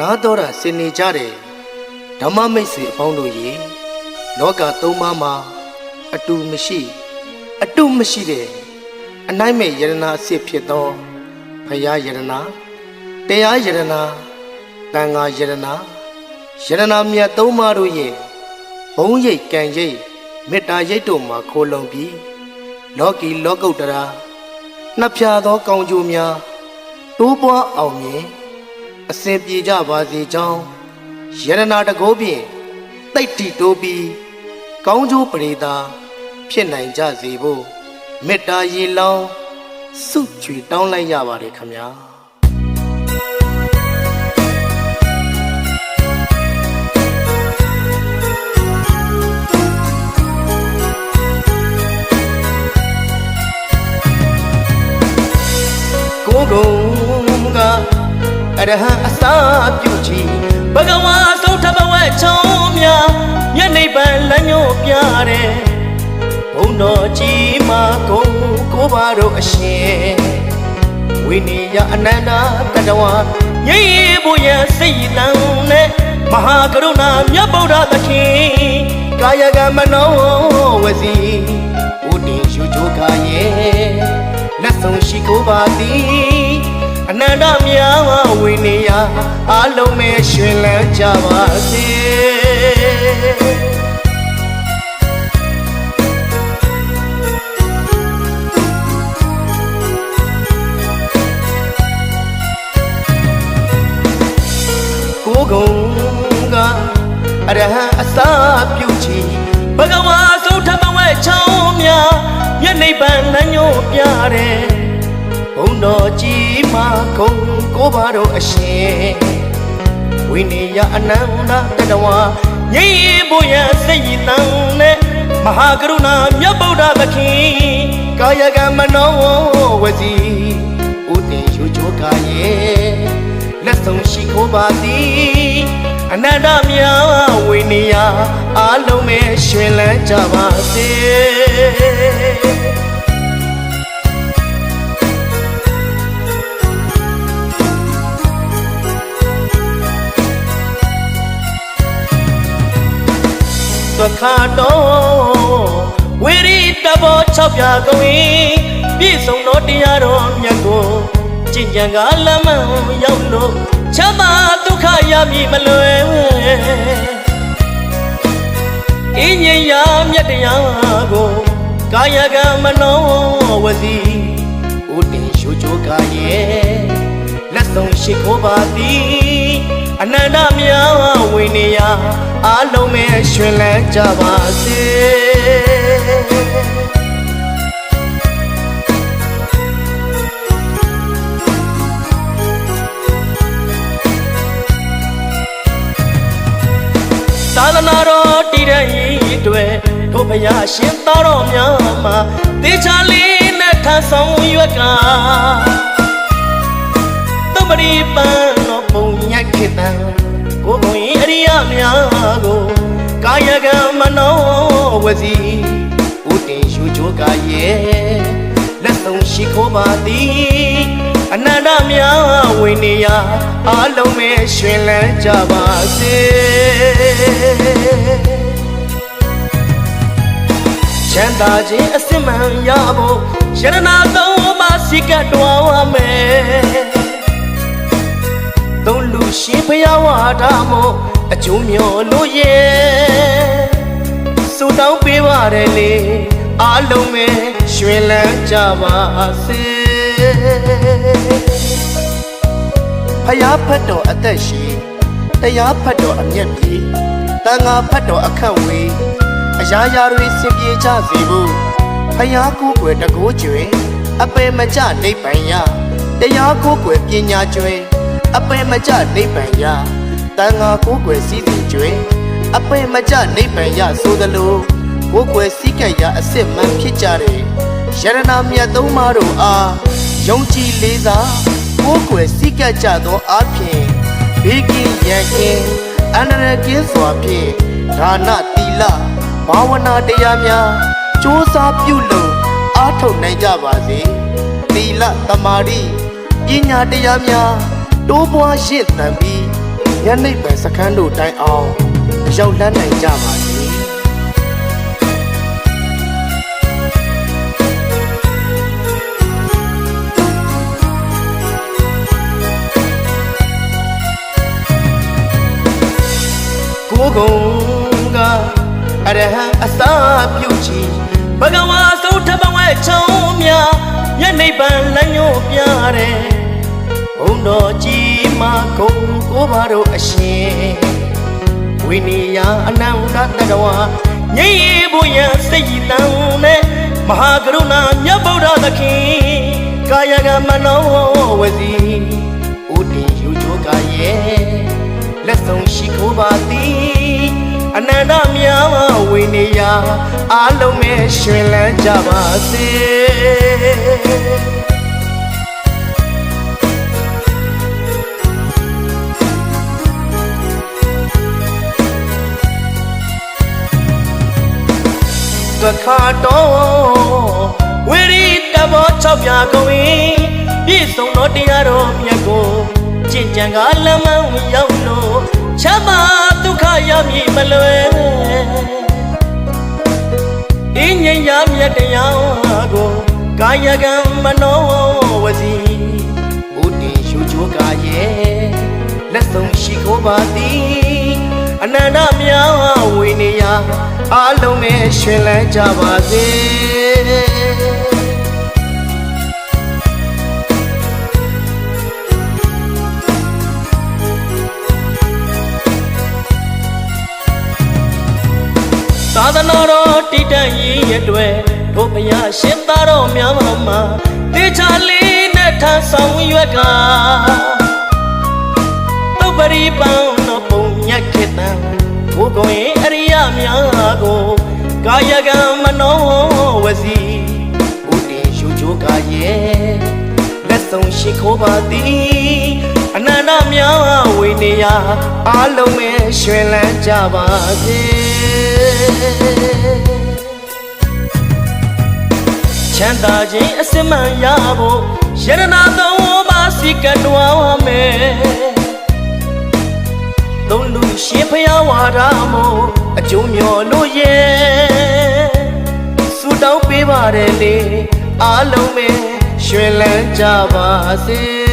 နားတော်တာစင်နေကြတယ်ဓမ္မမိတ်ဆွေအပေါင်းတို့ရေလောကသုံးပါးမှာအတူမရှိ အတုမရှိတဲ့အနိုင်မဲ့ယရနာအစ်စ်ဖြစ်သောဖရာယရနာတရားယရနာတန်ဃာယရနာယရနာမြတ်သုံးပါးတို့ရဲ့ဘုံရိတ်ကံရိတ်မေတ္တာရိတ်တို့မှာခိုးလုံပြီးလောကီလောကုတ္တရာနှစ်ဖြာသောကောင်းကျိုးများတိုးပွားအောင်မြင် အစဉ်ပြေကြပါစေကြောင်းယရနာတကိုးဖြင့်တိတ်တီတိုးပြီးကောင်းကျိုးပရိသာဖြစ်နိုင်ကြစေဖို့မေတ္တာရေလောင်းစုချွေတောင်းလိုက်ရပါတယ်ခမညာ ရဟံအစာပြုချီဘဂဝါဆုံးထဘဝချောင်းများမျက်နှိပ်ပံလမ်းညွှန်ပြတယ်ဘုံတော်ကြီးမှာကိုကိုပါတို့အရှင်ဝိနည်းယအနန္တတတဝါငြိမ်းရဖို့ရန်စိတ်တန်နဲ့မဟာကရုဏာမြတ်ဗုဒ္ဓသခင်ကာယကမနောဝစီဥတည်ရှုချိုခါရဲ့လက်ဆုံးရှိကိုပါသည် အနန္တမြာဝိနည်းယအလုံးမဲ့ရှင်လန်းကြပါစေကိုယ်ကုံကအရဟံအစာပြုချီဘဂဝါဆုံးထမဝဲချောင်းများမျက်နှိပ်ပံလမ်းညွှန်ပြတယ် ဘုံတော်ကြီးမှာခုံကိုပါတော့အရှင်ဝိနည်းယအနန္တတတဝါငြိမ်းရဖို့ရန်စိတ်တန်နဲ့မဟာကရုဏာမြတ်ဗုဒ္ဓသခင်ကာယကမနောဝစီဥတည်ရှုချိုကာရဲ့လက်ဆုံးရှိခိုးပါသည်အနန္တမြာဝိနည်းယအလုံးမဲ့ရှင်လန်းကြပါစေ ခါတော်ဝိရိတဘော၆ပြကုံရင်ပြည့်စုံသောတရားတော်မြတ်ကိုကျင့်ကြံကလမ်းမှန်ရောက်လို့ချမ်းသာဒုက္ခရမည်မလွယ်အင်းငြိမ်ရာမြတ်တရားကိုကာယကံမနောဝစီဥတည်ရှုချိုကာရဲ့လက်ဆုံးရှိခိုးပါသည် အနန္တမြာဝိနည်းယအလုံးမဲ့ရှင်လန်းကြပါစေသာသနာတော်တည်တဲ့ဤတွေတို့ဘုရားရှင်သားတော်များမှာတေချာလေးနဲ့ထဆောင်ရွက်က ညက်ခေတံကိုဘုံရင်အရိယများကိုကာယကံမနောဝစီဥတင်ရှုချိုကာရဲ့လက်ဆုံးရှိခိုးပါသည်အနန္တမြာဝိနည်းယအလုံးမဲ့ရှင်လန်းကြပါစေချမ်းသာခြင်းအစစ်မှန်ရဖို့ယရနာသုံးပါးစိကတ်တော်ဝမယ် ရှင်ဖျားဝါဒမို့အကျိုးမျောလို့ရဲ့စူတောင်းပေးပါတယ်လေအားလုံးပဲရွှင်လန်းကြပါစေဖယားဖတ်တော်အသက်ရှိတရားဖတ်တော်အမျက်ပြေတန်ဃာဖတ်တော်အခန့်ဝေးအရာရာတွေစင်ပြေကြစေဖို့ဖယားကိုယ်ွယ်တကိုးကျွယ်အပေမကြနိဗ္ဗာန်ရတရားကိုယ်ွယ်ပညာကျွယ် အပေမကြနိဗ္ဗာန်ရတန်ဃာကိုယ်ွယ်စည်းစိမ်ကျွယ်အပေမကြနိဗ္ဗာန်ရဆိုသလိုကိုယ်ွယ်စည်းကပ်ရာအစ်စ်မှန်ဖြစ်ကြတဲ့ယရနာမြတ်သုံးပါးတို့အားယုံကြည်လေးစားကိုယ်ွယ်စိတ်ကပ်ကြသောအဖြစ်ဘေးကင်းရန်ကင်းအန္တရာယ်ကင်းစွာဖြင့်ဒါနသီလဘာဝနာတရားများစ조사ပြုလို့အားထုတ်နိုင်ကြပါစေသီလသမာဓိပညာတရားများ တိုးပွားရှင့်သန်ပြီးညနေပန်စခန်းတို့တိုင်အောင်ရောက်လန်းနိုင်ကြပါစေကိုကုံကအရဟံအစာပြုတ်ချီဘဂဝါသုထဘဝဲချောင်းများမျက်နှိပ်ပံလမ်းညွှန်ပြတယ်ဘုံ တော်ကြီးမကုံကိုပါတော့အရှင်ဝိနည်းယအနန္တတတဝါငြိမ်ရဖို့ရန်စိတ်တန်နဲ့မဟာကရုဏာမြတ်ဗုဒ္ဓသခင်ကာယကမနောဝစီဥတည်ယူချိုကရဲ့လက်ဆုံးရှိခိုးပါသည်အနန္တမြာဝိနည်းယအလုံးမဲ့ရှင်လန်းကြပါစေ သခါတော်ဝိရိတဘော၆ပြာကုန်၏ပြည့်စုံသောတရားတော်မြတ်ကိုကျင့်ကြံကလမ်းမရောက်လို့ချမ်းသာဒုက္ခရမည်မလွယ်အင်းငြိမ်ရမြတ်တရားကိုကာယကံမနောဝစီဘုဒ္ဓရှုချိုးကာရဲ့လက်ဆုံးရှိခိုးပါသည်အနန္တမြာဝိနေယ အလုံးမဲ့ရှင်လန်းကြပါစေသာသနာတော်တည်တံ့ရေးရတဲ့တို့ဘုရားရှင်သားတော်များမှာတေချာလေးနဲ့ထမ်းဆောင်ရွက်ကတုတ်ပရိပန်းတော့ပုံညက်ခေတံဘုကုံရင်အရိယများ ကိုကာယကံမနောဝစီဘုတင်ရှုချိုးကာရဲ့လက်ဆုံးရှိခိုးပါသည်အနန္တမြာဝိနေယအလုံးမဲ့ရွှင်လန်းကြပါစေချမ်းသာခြင်းအစစ်မှန်ရဖို့ယရနာသုံးပါးစီကံတော်မယ် သုံးလူရှင်ဖျားဝါဒမို့အကျိုးမျော်လို့ရဲ့ဆူတောင်းပေးပါတယ်လေအားလုံးပဲရွှင်လန်းကြပါစေ